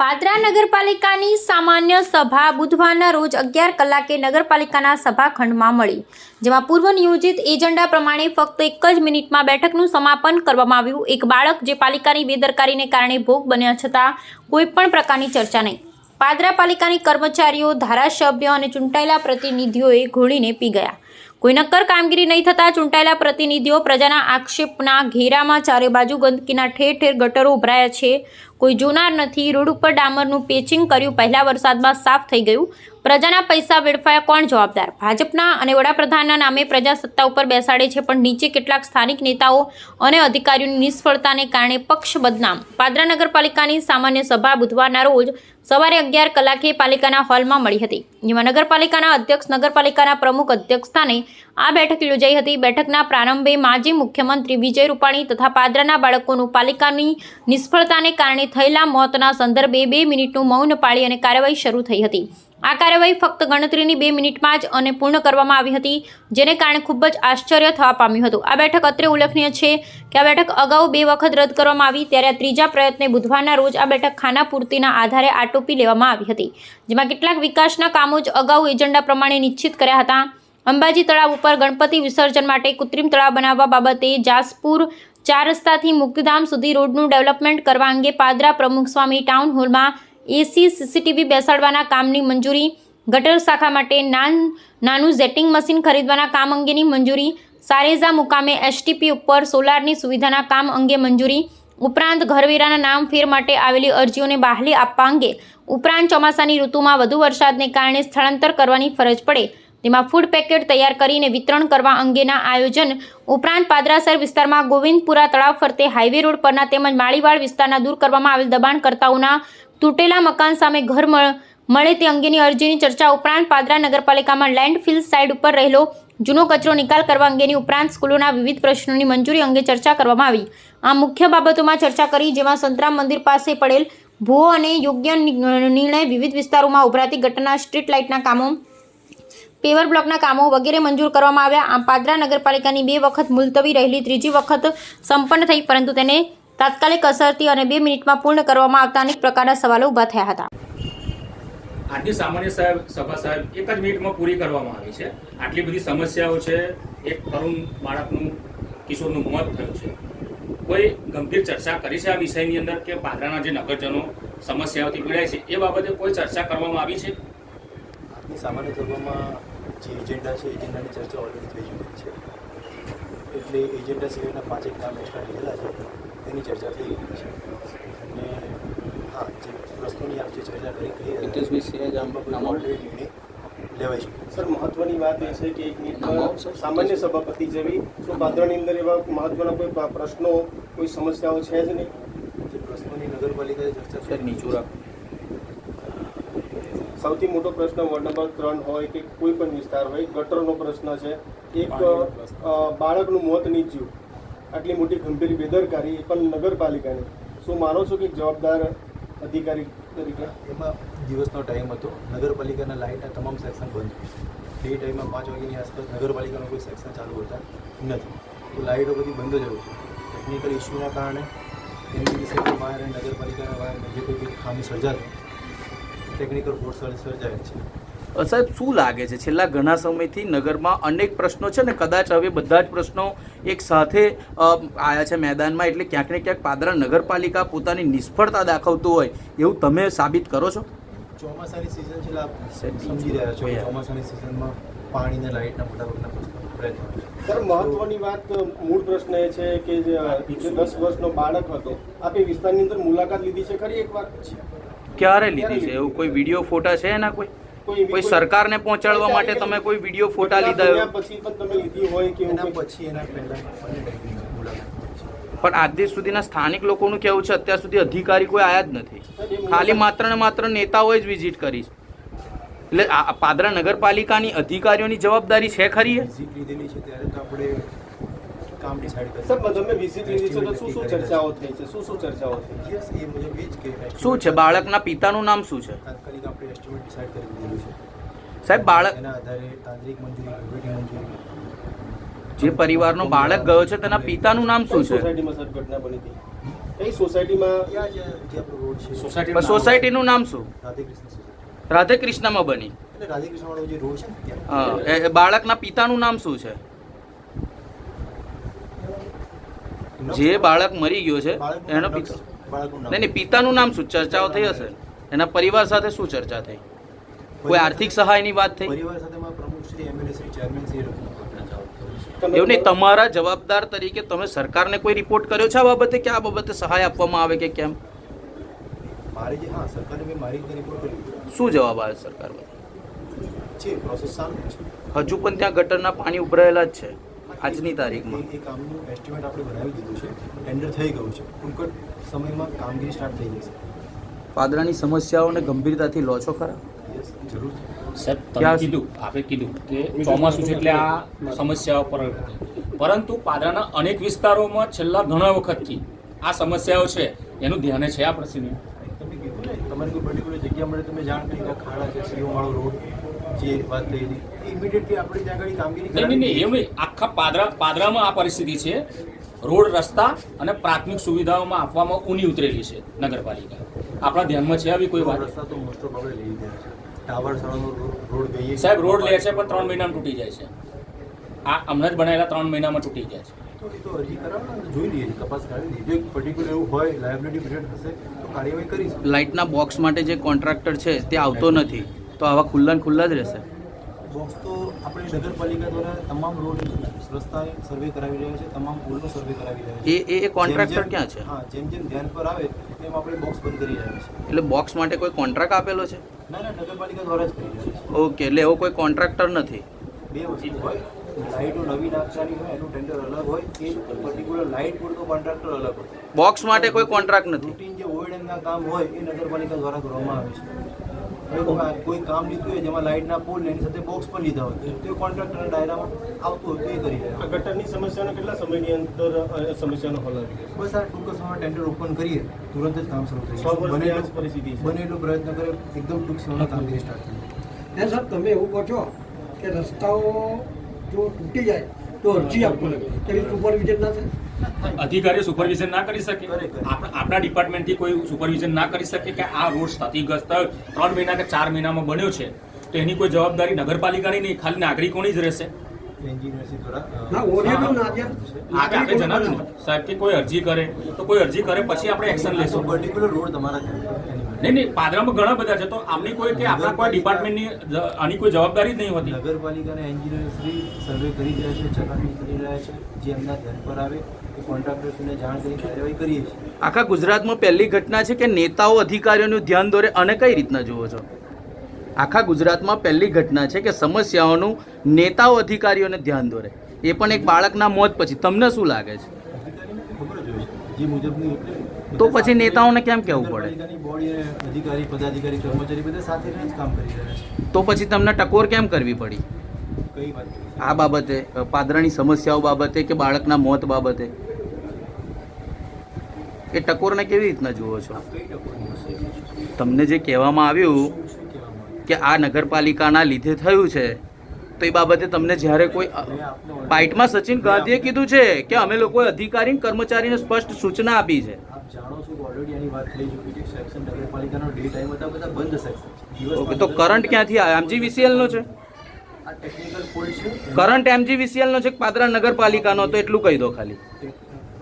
પાદરા નગરપાલિકાની સામાન્ય સભા બુધવારના રોજ અગિયાર કલાકે નગરપાલિકાના સભાખંડમાં મળી, જેમાં પૂર્વ નિયોજિત એજન્ડા પ્રમાણે ફક્ત એક જ મિનિટમાં બેઠકનું સમાપન કરવામાં આવ્યું. એક બાળક જે પાલિકાની બેદરકારીને કારણે ભોગ બન્યા છતાં કોઈ પણ પ્રકારની ચર્ચા નહીં. પાદરા પાલિકાની કર્મચારીઓ, ધારાસભ્યો અને ચૂંટાયેલા પ્રતિનિધિઓએ ઘોળીને પી ગયા. કોઈ નક્કર કામગીરી નહીં થતાં ચૂંટાયેલા પ્રતિનિધિઓ પ્રજાના આક્ષેપના ઘેરામાં ચારે બાજુ ગંદકીના ઠેર ઠેર ગટરો ઉભરાયા છે. કોઈ જોનાર નથી. રોડ ઉપર ડામરનું પેચિંગ કર્યું. પહેલા વરસાદમાં સાફ થઈ ગયું. પ્રજાના પૈસા વેડફાયા કોણ જવાબદાર? ભાજપના અને વડાપ્રધાનના નામે પ્રજા સત્તા ઉપર બેસાડે છે, પણ નીચે કેટલાક સ્થાનિક નેતાઓ અને અધિકારીઓની નિષ્ફળતાને કારણે પક્ષ બદનામ. પાદરા નગરપાલિકાની સામાન્ય સભા બુધવારના રોજ સવારે અગિયાર કલાકે પાલિકાના હોલમાં મળી હતી. જેમાં નગરપાલિકાના અધ્યક્ષ, નગરપાલિકાના પ્રમુખ અધ્યક્ષ સ્થાને આ બેઠક યોજાઈ હતી. બેઠકના પ્રારંભે માજી મુખ્યમંત્રી વિજય રૂપાણી તથા પાદરાના બાળકોનું પાલિકાની નિષ્ફળતાને કારણે થયેલા મોતના સંદર્ભે બે મિનિટનું મૌન પાળી અને કાર્યવાહી શરૂ થઈ હતી. આ કાર્યવાહી ફક્ત ગણતરીની બે મિનિટમાં જ અને પૂર્ણ કરવામાં આવી હતી, જેને કારણે ખૂબ જ આશ્ચર્ય થવા પામ્યું હતું. આ બેઠક અત્રે ઉલ્લેખનીય છે કે આ બેઠક અગાઉ બે વખત રદ કરવામાં આવી, ત્યારે આ ત્રીજા પ્રયત્ને બુધવારના રોજ આ બેઠક ખાના પૂર્તિના આધારે આટોપી લેવામાં આવી હતી, જેમાં કેટલાક વિકાસના કામો જ અગાઉ એજન્ડા પ્રમાણે નિશ્ચિત કર્યા હતા. અંબાજી તળાવ ઉપર ગણપતિ વિસર્જન માટે કૃત્રિમ તળાવ બનાવવા બાબતે જાસપુર ચાર રસ્તાથી મુક્તિધામ સુધી રોડનું ડેવલપમેન્ટ કરવા અંગે પાદરા પ્રમુખ સ્વામી ટાઉન હોલમાં એસી સીસીટીવી બેસાડવાના કામની મંજૂરી, ગટર શાખા માટે નાન, નાનું ઝેટિંગ મશીન ખરીદવાના કામ અંગેની મંજૂરી, સારેઝા મુકામે એસટીપી ઉપર સોલારની સુવિધાના કામ અંગે મંજૂરી, ઉપરાંત ઘરવેરાના નામ ફેર માટે આવેલી અરજીઓને બહાલી આપવા અંગે, ઉપરાંત ચોમાસાની ઋતુમાં વધુ વરસાદને કારણે સ્થળાંતર કરવાની ફરજ પડે તેમાં ફૂડ પેકેટ તૈયાર કરીને વિતરણ કરવા અંગેના આયોજન ઉપરાંત પાદરાસર વિસ્તારમાં ગોવિંદપુરા તળાવ ફરતે હાઈવે રોડ પરના તેમજ માળીવાડ વિસ્તારના દૂર કરવામાં આવેલ દબાણકર્તાઓના તૂટેલા મકાન સામે ઘર મળ- તે અંગેની અરજીની ચર્ચા ઉપરાંત પાદરા નગરપાલિકામાં લેન્ડફિલ સાઇડ ઉપર રહેલો જૂનો કચરો નિકાલ કરવા અંગેની ઉપરાંત સ્કૂલોના વિવિધ પ્રશ્નોની મંજૂરી અંગે ચર્ચા કરવામાં આવી. આ મુખ્ય બાબતોમાં ચર્ચા કરી જેમાં સંતરામ મંદિર પાસે પડેલ ભૂવો અને યોગ્ય નિર્ણય વિવિધ વિસ્તારોમાં ઉભરાતી ઘટના સ્ટ્રીટ લાઇટના કામો પેવર બ્લોકના કામો વગેરે મંજૂર કરવામાં આવ્યા. આમ પાદરા નગરપાલિકાની બે વખત મુલતવી રહેલી, ત્રીજી વખત સંપન્ન થઈ, પરંતુ તેને તાત્કાલિક અસરથી અને બે મિનિટમાં પૂર્ણ કરવામાં આવતા અનેક પ્રકારના સવાલો ઊભા થયા હતા. આજની સામાન્ય સાહેબ, સભા સાહેબ, એક જ મિનિટમાં પૂરી કરવામાં આવી છે. આટલી બધી સમસ્યાઓ છે. એક તરુણ બાળકનું, કિશોરનું મોત થયું છે. કોઈ ગંભીર ચર્ચા કરી છે આ વિષયની અંદર કે પાદરાના જે નગરજનો સમસ્યાઓથી પીડાય છે? એ બાબતે કોઈ ચર્ચા કરવામાં આવી છે? આજની સામાન્ય સભામાં જે એજન્ડા છે એજન્ડાની ચર્ચા ઓલરેડી થઈ ચૂકી છે. એટલે એજન્ડા સિવાયના પાંચેક નામ એક્સ્ટ્રા લીધેલા છે તેની ચર્ચા થઈ ગઈ છે. અને હા જે પ્રશ્નોની આપ જે ચર્ચા કરી કહી ઓલરેડી નિર્ણય લેવાઈ સર મહત્વની વાત એ છે કે એક મિનિટ સામાન્ય સભાપતિ જેવી શું પાદરાની અંદર એવા મહત્વના કોઈ પ્રશ્નો કોઈ સમસ્યાઓ છે જ નહીં? જે પ્રશ્નોની નગરપાલિકાએ ચર્ચા છે નીચું રાખ. સૌથી મોટો પ્રશ્ન વોર્ડ નંબર ત્રણ હોય કે કોઈ પણ વિસ્તાર હોય ગટરનો પ્રશ્ન છે. એક બાળકનું મોત નીચ્યું આટલી મોટી ગંભીર બેદરકારી એ પણ નગરપાલિકાની. શું માનો છો કે જવાબદાર અધિકારી તરીકે? એમાં દિવસનો ટાઈમ હતો. નગરપાલિકાના લાઇટના તમામ સેક્શન બંધ એ ટાઈમમાં પાંચ વાગ્યાની આસપાસ નગરપાલિકાનો કોઈ સેક્શન ચાલુ હતા નથી. તો લાઇટો બધી બંધ જ હોય છે. ટેકનિકલ ઇસ્યુના કારણે એમની વાયર અને નગરપાલિકાના વાયરમાં જે કોઈ ખામી સર્જાય ટેકનિકલ ફોર્સ સર્જાય છે. સાહેબ શું લાગે છે? છેલ્લા ઘણા સમયથી નગરમાં અનેક પ્રશ્નો છે ને કદાચ હવે બધા જ પ્રશ્નો એક સાથે આવ્યા છે મેદાનમાં એટલે ક્યાંક ને ક્યાંક પાદરા નગરપાલિકા પોતાની નિષ્ફળતા દાખવતું હોય એવું તમે સાબિત કરો છો? ચોમાસાની સિઝન છે સમજી રહ્યા છો ચોમાસાની સિઝનમાં પાણી લાઇટના મોટા ભાગના પ્રયત્ન સર મહત્વની વાત મૂળ પ્રશ્ન એ છે કે જે દસ વર્ષનો બાળક હતો આપે વિસ્તારની અંદર મુલાકાત લીધી છે ખરી એક વાર ક્યારે લીધી છે? એવું કોઈ વીડિયો ફોટા છે એના કોઈ? કોઈ સરકારને પહોંચાડવા માટે તમે કોઈ વીડિયો ફોટા લીધા પછી પણ તમે લીધી હોય કે એના પછી એના પહેલાં પણ આજ દિવસ સુધીના સ્થાનિક લોકોનું કેવું છે અત્યાર સુધી અધિકારી કોઈ આયા જ નથી. ખાલી માત્ર ને માત્ર નેતાઓએ જ વિઝિટ કરી છે. એટલે આ પાદરા નગરપાલિકાની અધિકારીઓની જવાબદારી છે ખરી વિઝિટ લીધેલી છે ત્યારે તો આપણે કામ ડિસાઇડ કરી સર તમે વિઝિટ લીધી છે તો શું શું ચર્ચાઓ થઈ છે? શું શું ચર્ચાઓ થઈ યસ એ મુજબ એ જ કે શું છે? બાળકના પિતાનું નામ શું છે? તાત્કાલિક આપણે એસ્ટિમેટ ડિસાઇડ કરી દીધેલું છે. સાહેબ બાળક એના આધારે તાંત્રિક મંજૂરી વહીવટી મંજૂરી. જે પરિવારનો બાળક ગયો છે તેના પિતાનું નામ શું છે? સોસાયટીમાં સર ઘટના બની હતી? કઈ સોસાયટીમાં ત્યાં જે જે આપણો રોડ છે. સોસાયટી પણ સોસાયટીનું નામ શું? રાધેકૃષ્ણ સોસાયટી. રાધે કૃષ્ણમાં બની. એટલે રાધેકૃષ્ણ જે રોડ છે હા એ- એ બાળકના પિતાનું નામ શું છે? જે બાળક મરી ગયો છે એનો પિતા નહીં નહીં પિતાનું નામ શું? ચર્ચાઓ થઈ હશે. એના પરિવાર સાથે શું ચર્ચા થઈ? કોઈ આર્થિક સહાયની વાત થઈ? એવું નહીં તમારા જવાબદાર તરીકે તમે સરકારને કોઈ રિપોર્ટ કર્યો છે આ બાબતે કે આ બાબતે સહાય આપવામાં આવે કે કેમ? મારી જે હા સરકારે મેં મારી રિપોર્ટ કર્યું. શું જવાબ આવે સરકાર છે પ્રોસેસ ચાલુ છે. હજુ પણ ત્યાં ગટરના પાણી ઉભરાયેલા જ છે. આજની તારીખમાં. એ- કામનું એસ્ટિમેટ આપણે બનાવી દીધું છે. ટેન્ડર થઈ ગયું છે. ટૂંક સમયમાં કામગીરી સ્ટાર્ટ થઈ જશે. પાદરાની સમસ્યાઓને ગંભીરતાથી લો છો ખરા જરૂર. સર તમે કીધું આપણે કીધું કે ચોમાસું છે એટલે આ સમસ્યાઓ પર પરંતુ પાદરાના અનેક વિસ્તારોમાં છેલ્લા ઘણા વખતથી આ સમસ્યાઓ છે. એનું ધ્યાને છે આ પ્રશ્ન તમે કીધું ને તમારે કોઈ પર્ટિક્યુલર જગ્યા તમે જાણ કરી કે ખાડા છે સીઓવાળો રોડ જે વાત હતી. ઇમિડિયેટલી આપણે ત્યાં આગળ કામગીરી નહીં નહીં એવું આખા પાદરા પાદરામાં આ પરિસ્થિતિ છે. રોડ રસ્તા અને પ્રાથમિક સુવિધાઓમાં આપવામાં ઊની ઉતરેલી છે નગરપાલિકા. આપણા ધ્યાનમાં છે આવી કોઈ વાત? રસ્તા તો મોસ્ટ ઓફ આપણે લઈ ગયા છે. ટાવર રોડ સાહેબ રોડ લે છે પણ ત્રણ મહિનામાં તૂટી જાય છે. આ હમણાં જ બનાવેલા ત્રણ મહિનામાં તૂટી જાય છે. તો તો અરજી કરાવો ને જોઈ લઈએ તપાસ કાઢી લઈએ. જો પર્ટિક્યુલર એવું હોય લાયબિલિટી પીરિયડ હશે તો કાર્યવાહી કરીશું. લાઇટના બોક્સ માટે જે કોન્ટ્રાક્ટર છે તે આવતો નથી. તો આવા ખુલ્લા ને ખુલ્લા જ રહેશે. બોક્સ તો આપણે નગરપાલિકા દ્વારા તમામ રોડ રસ્તા સર્વે કરાવી રહ્યા છે તમામ પુલનો સર્વે કરાવી રહ્યા છે. એ એ કોન્ટ્રાક્ટર ક્યાં છે? હા જેમ જેમ ધ્યાન પર આવે તેમ આપણે બોક્સ બંધ કરી રહ્યા છીએ. એટલે બોક્સ માટે કોઈ કોન્ટ્રાક્ટ આપેલો છે? ના ના નગરપાલિકા દ્વારા જ કરી રહ્યા છે. ઓકે એટલે એવો કોઈ કોન્ટ્રાક્ટર નથી. બે વસ્તુ હોય. લાઇટો નવી નાખવાની હોય એનું ટેન્ડર અલગ હોય. એ પર્ટિક્યુલર લાઇટ પૂરતો કોન્ટ્રાક્ટર અલગ હોય. બોક્સ માટે કોઈ કોન્ટ્રાક્ટ નથી. રૂટીન જે ઓએડએમના કામ હોય એ નગરપાલિકા દ્વારા કરવામાં આવે છે. કોઈ કામ લીધું હોય જેમાં લાઇટના પોલ એની સાથે બોક્સ પણ લીધા હોય તો કોન્ટ્રાક્ટર કોન્ટ્રાક્ટરના ડાયરામાં આવતું હોય તો એ કરી રહ્યા આ ગટરની સમસ્યાનો કેટલા સમયની અંદર સમસ્યાનો હલ આવી બસ આ ટૂંક સમયમાં ટેન્ડર ઓપન કરીએ તુરંત જ કામ શરૂ થઈ બને પરિસ્થિતિ બને એટલો પ્રયત્ન કરે એકદમ ટૂંક સમયમાં કામગીરી સ્ટાર્ટ થઈ જાય. સાહેબ તમે એવું કહો છો કે રસ્તાઓ જો તૂટી જાય તો અરજી આપવી લાગે તેની સુપરવિઝન ના થાય? અધિકારીઓ સુપરવિઝન ના કરી શકે. આપણા ડિપાર્ટમેન્ટથી કોઈ સુપરવિઝન ના કરી શકે કે આ રોડ ક્ષતિગ્રસ્ત ત્રણ મહિના કે ચાર મહિનામાં બન્યો છે? તો એની કોઈ જવાબદારી નગરપાલિકાની નહીં ખાલી નાગરિકોની જ રહેશે? એન્જિનિયરસી દ્વારા ના ઓરિયન્ટલ ના ત્યાં. આ કે આપણે જણાવ્યું સાહેબ કે કોઈ અરજી કરે તો કોઈ અરજી કરે પછી આપણે એક્શન લેશું. પર્ટિક્યુલર રોડ તમારા. નહીં નહીં પાદરામાં ઘણા બધા છે. તો આમની કોઈ કે આપણા કોઈ ડિપાર્ટમેન્ટની આની કોઈ જવાબદારી જ નહીં હોતી. નગરપાલિકાના એન્જિનિયર શ્રી સર્વે કરી રહ્યા છે ચકાસણી કરી રહ્યા છે જે એમના ધ્યાન પર આવે એ કોન્ટ્રાક્ટર્સને જાણ કરી કાર્યવાહી કરીએ છીએ. આખા ગુજરાતમાં પહેલી ઘટના છે કે નેતાઓ અધિકારીઓનું ધ્યાન દોરે અને કઈ રીતના જુઓ છો? આખા ગુજરાતમાં પહેલી ઘટના છે કે સમસ્યાઓનું નેતાઓ અધિકારીઓને ધ્યાન દોરે. એ પણ એક બાળકના મોત પછી. તમને શું લાગે છે? જ મુજબની તો પછી નેતાઓને કેમ કહેવું પડે? અધિકારી પદાધિકારી કર્મચારી બધા સાથે જ કામ કરી રહ્યા છે. તો પછી તમને ટકોર કેમ કરવી પડી? આ બાબતે પાદરાની સમસ્યાઓ બાબતે કે બાળકના મોત બાબતે? એ ટકોરને કેવી રીતના જુઓ છો? તમને જે કહેવામાં આવ્યું? કે આ નગરપાલિકાના લીધે થયું છે તો એ બાબતે તમને જ્યારે કોઈ બાઇટમાં સચિન ગાંધીએ કીધું છે કે અમે લોકોએ અધિકારી કર્મચારીને સ્પષ્ટ સૂચના આપી છે. આપ જાણો છો કે ઓલરેડી આની વાત થઈ ચૂકી છે સેક્શન નગરપાલિકાનો ડે ટાઈમ હતા બધા બંધ સેક્શન ઓકે તો કરંટ ક્યાંથી આવ્યો એમજીવીસીએલનો છે? આ ટેકનિકલ ફોલ્ટ છે. કરંટ એમજીવીસીએલનો છે કે પાદરા નગરપાલિકાનો? તો એટલું કહી દો ખાલી.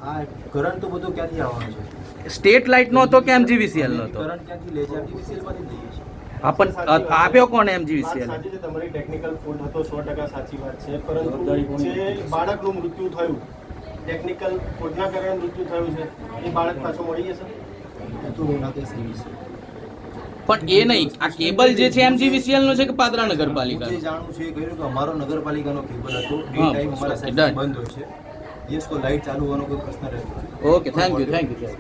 આ કરંટ તો બધો ક્યાંથી આવવાનો છે? સ્ટેટ લાઇટનો હતો કે એમજીવીસીએલનો હતો? કરંટ ક્યાંથી લે છે? એમજીવીસીએલમાંથી જ લઈએ છીએ. હા પણ આપ્યો કોને એમજીવીસીએલ તમારી ટેકનિકલ ફોલ્ટ હતો સો ટકા સાચી વાત છે પરંતુ બાળકનું મૃત્યુ થયું ટેકનિકલ ખોટના કારણે મૃત્યુ થયું છે. એ બાળક પાછો મળી જશે? તો હું ના કહીશ એ પણ એ નહીં આ કેબલ જે છે એમજીવીસીએલ નો છે કે પાદરા નગરપાલિકા જે જાણું છું એ કહ્યું કે અમારો નગરપાલિકાનો કેબલ હતો. ડે ટાઈમ અમારા સાઈડ બંધ હોય છે. યસ કોઈ લાઇટ ચાલુ હોવાનો કોઈ પ્રશ્ન રહેતો. Okay thank you thank you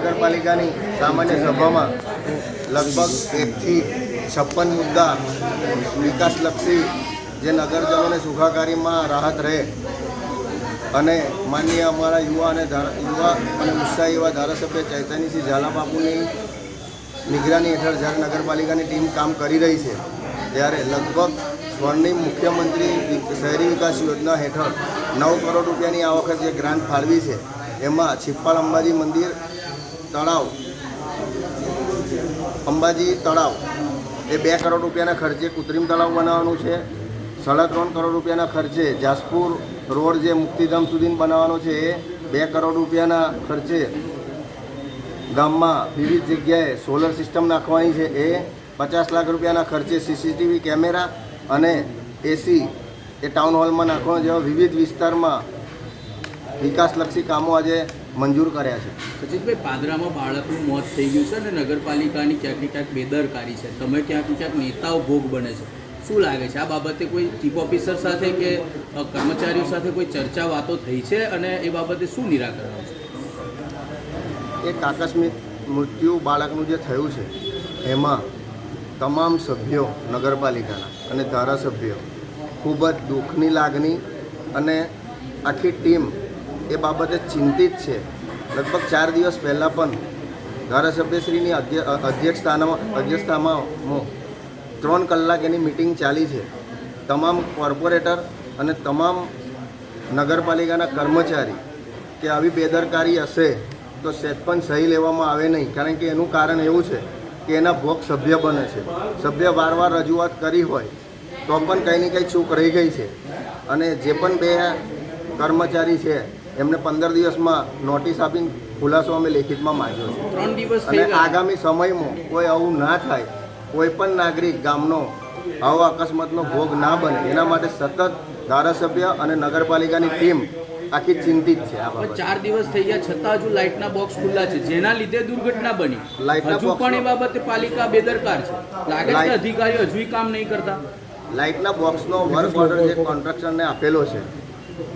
નગરપાલિકાની સામાન્ય સભામાં લગભગ એકથી છપ્પન મુદ્દા વિકાસલક્ષી જે નગરજનોને સુખાકારીમાં રાહત રહે અને માનનીય અમારા યુવા અને યુવા અને ઉત્સાહી એવા ધારાસભ્ય ચૈતન્યસિંહ ઝાલાબાપુની નિગરાની હેઠળ જ્યારે નગરપાલિકાની ટીમ કામ કરી રહી છે, ત્યારે લગભગ સ્વર્ણિમ મુખ્યમંત્રી શહેરી વિકાસ યોજના હેઠળ નવ કરોડ રૂપિયાની આ વખત જે ગ્રાન્ટ ફાળવી છે, એમાં છિપ્પાળ અંબાજી મંદિર તળાવ, અંબાજી તળાવ એ બે કરોડ રૂપિયાના ખર્ચે કૃત્રિમ તળાવ બનાવવાનું છે, સાડા ત્રણ કરોડ રૂપિયાના ખર્ચે જાસપુર રોડ જે મુક્તિધામ સુધી બનાવવાનો છે, એ બે કરોડ રૂપિયાના ખર્ચે ગામમાં વિવિધ જગ્યાએ સોલર સિસ્ટમ નાખવાની છે. એ પચાસ લાખ રૂપિયાના ખર્ચે સીસીટીવી કેમેરા અને એસી એ ટાઉન હોલમાં નાખવાનો જેવા વિવિધ વિસ્તારમાં વિકાસલક્ષી કામો આજે મંજૂર કર્યા છે. સચિનભાઈ પાદરામાં બાળકનું મોત થઈ ગયું છે અને નગરપાલિકાની ક્યાંક ક્યાંક બેદરકારી છે. તમે ક્યાંક ક્યાંક નેતાઓ ભોગ બને છે. શું લાગે છે? આ બાબતે કોઈ ચીફ ઓફિસર સાથે કે કર્મચારીઓ સાથે કોઈ ચર્ચા વાતો થઈ છે? અને એ બાબતે શું નિરાકરણ આવશે એક આકસ્મિક મૃત્યુ બાળકનું જે થયું છે, એમાં તમામ સભ્યો નગરપાલિકાના અને ધારાસભ્યો ખૂબ જ દુઃખની લાગણી અને આખી ટીમ એ બાબતે ચિંતિત છે. લગભગ ચાર દિવસ પહેલાં પણ ધારાસભ્યશ્રીની અધ્ય અધ્યક્ષતામાં અધ્યક્ષતામાં ત્રણ કલાક એની મિટિંગ ચાલી છે. તમામ કોર્પોરેટર અને તમામ નગરપાલિકાના કર્મચારી કે આવી બેદરકારી હશે તો સેજ પણ સહી લેવામાં આવે નહીં. કારણ કે એનું કારણ એવું છે કે એના ભોગ સભ્ય બને છે. સભ્ય વારવાર રજૂઆત કરી હોય તો પણ કંઈ ને કંઈ ચૂક રહી ગઈ છે. અને જે પણ બે કર્મચારી છે એમને પંદર દિવસમાં નોટિસ આપીને ખુલાસો અમે લેખિતમાં માંગ્યો છે. અને આગામી સમયમાં કોઈ આવું ના થાય કોઈ પણ નાગરિક ગામનો આવો અકસ્માતનો ભોગ ના બને એના માટે સતત ધારાસભ્ય અને નગરપાલિકાની ટીમ આખી ચિંતિત છે આ ચાર દિવસ થઈ ગયા છતાં હજુ લાઇટના બોક્સ ખુલ્લા છે. જેના લીધે દુર્ઘટના બની. લાઇટના હજુ પણ એ બાબતે પાલિકા બેદરકાર છે. લાગે છે અધિકારીઓ હજુ કામ નહીં કરતા. લાઇટના બોક્સનો વર્ક ઓર્ડર જે કોન્ટ્રાક્ટરને આપેલો છે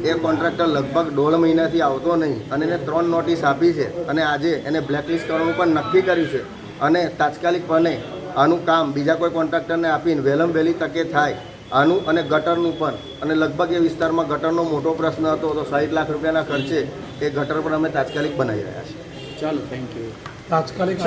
એ કોન્ટ્રાક્ટર લગભગ દોઢ મહિનાથી આવતો નહીં અને એને ત્રણ નોટિસ આપી છે અને આજે એને બ્લેકલિસ્ટ કરવાનું પણ નક્કી કર્યું છે અને તાત્કાલિકપણે આનું કામ બીજા કોઈ કોન્ટ્રાક્ટરને આપીને વહેલમ વહેલી તકે થાય આનું અને ગટરનું પણ. અને લગભગ એ વિસ્તારમાં ગટરનો મોટો પ્રશ્ન હતો તો સાઠ લાખ રૂપિયાના ખર્ચે એ ગટર પણ અમે તાત્કાલિક બનાવી રહ્યા છીએ. ચાલો થેન્ક યુ તાત્કાલિક